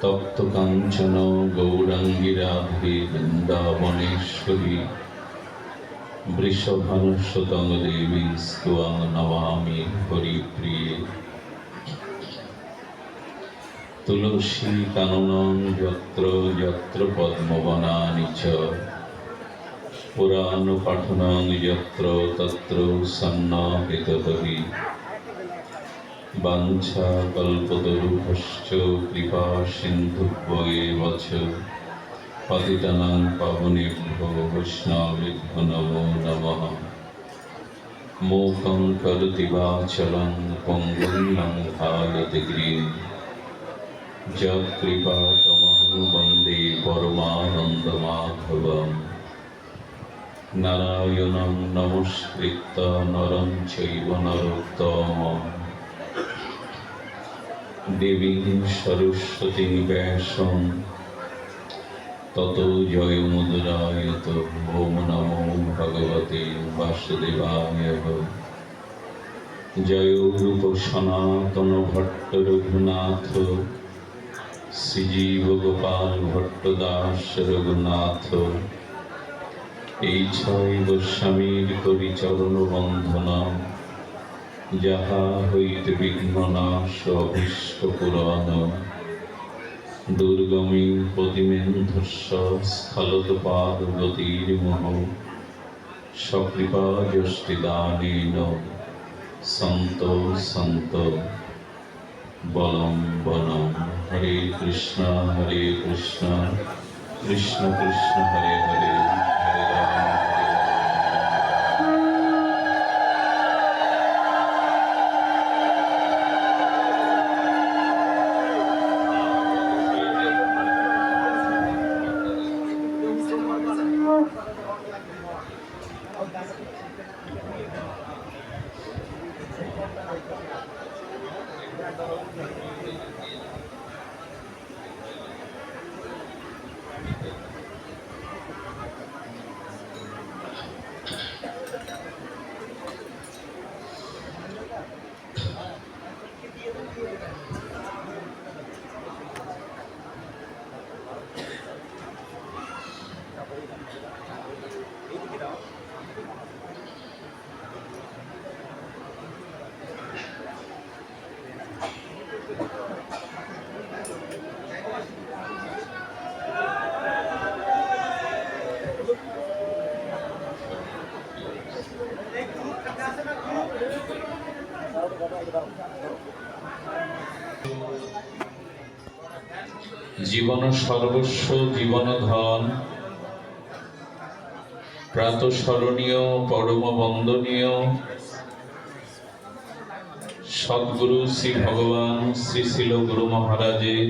তপ্ত কাঞ্চন গৌরাঙ্গী রাধে বৃন্দাবনেশ্বরী বৃষভানুষতং দেবী স্তুয়াং নমামি হরিপ্রিয়ে। তুলসী কাননং যত্র যত্র পদ্মবনানি চ। পুরাণ পাঠনং যত্র তত্র সন্নাহিতবহি বাঞ্ছা কল্পতরুভশ্চ কৃপা সিন্ধুভ্যেব পতিতানাং পাবনেভ্যো বৈষ্ণবেভ্যো নমো নমঃ। মূকং করতি বাচলং পঙ্গুং লঙ্ঘায়তে গিরিম যৎকৃপাতমহং বন্দে পরমানন্দমাধবম। নারায়ণং নমস্কৃত্য নরং চৈব নরোত্তমম। দেবীং সরস্বতী ব্যাসং তত জয় জয়মুদ্রায়ত ওম নমো ভগবতে বাসুদেবায় জয় রূপ সনাতন ভট্ট রঘুনাথ। শ্রীজীব গোপাল ভট্ট দাস রঘুনাথ। এই ছয় গোস্বামীর করি চরণ বন্ধনা। যাহা হইতে বিঘ্ন নাশ অভীষ্ট পুরাণ। দুর্গমী প্রতিমেন্ধস্য স্খলত পার্বতীর মোহ সকৃপা যষ্টিদানেন সন্ত সন্ত। বলম বনম, হরে কৃষ্ণ হরে কৃষ্ণ কৃষ্ণ কৃষ্ণ, হরে হরে। জীবন সর্বস্ব জীবন ধন প্রাতঃস্মরণীয় পরম বন্দনীয় সদ্গুরু শ্রী ভগবান শ্রী শিল গুরু মহারাজের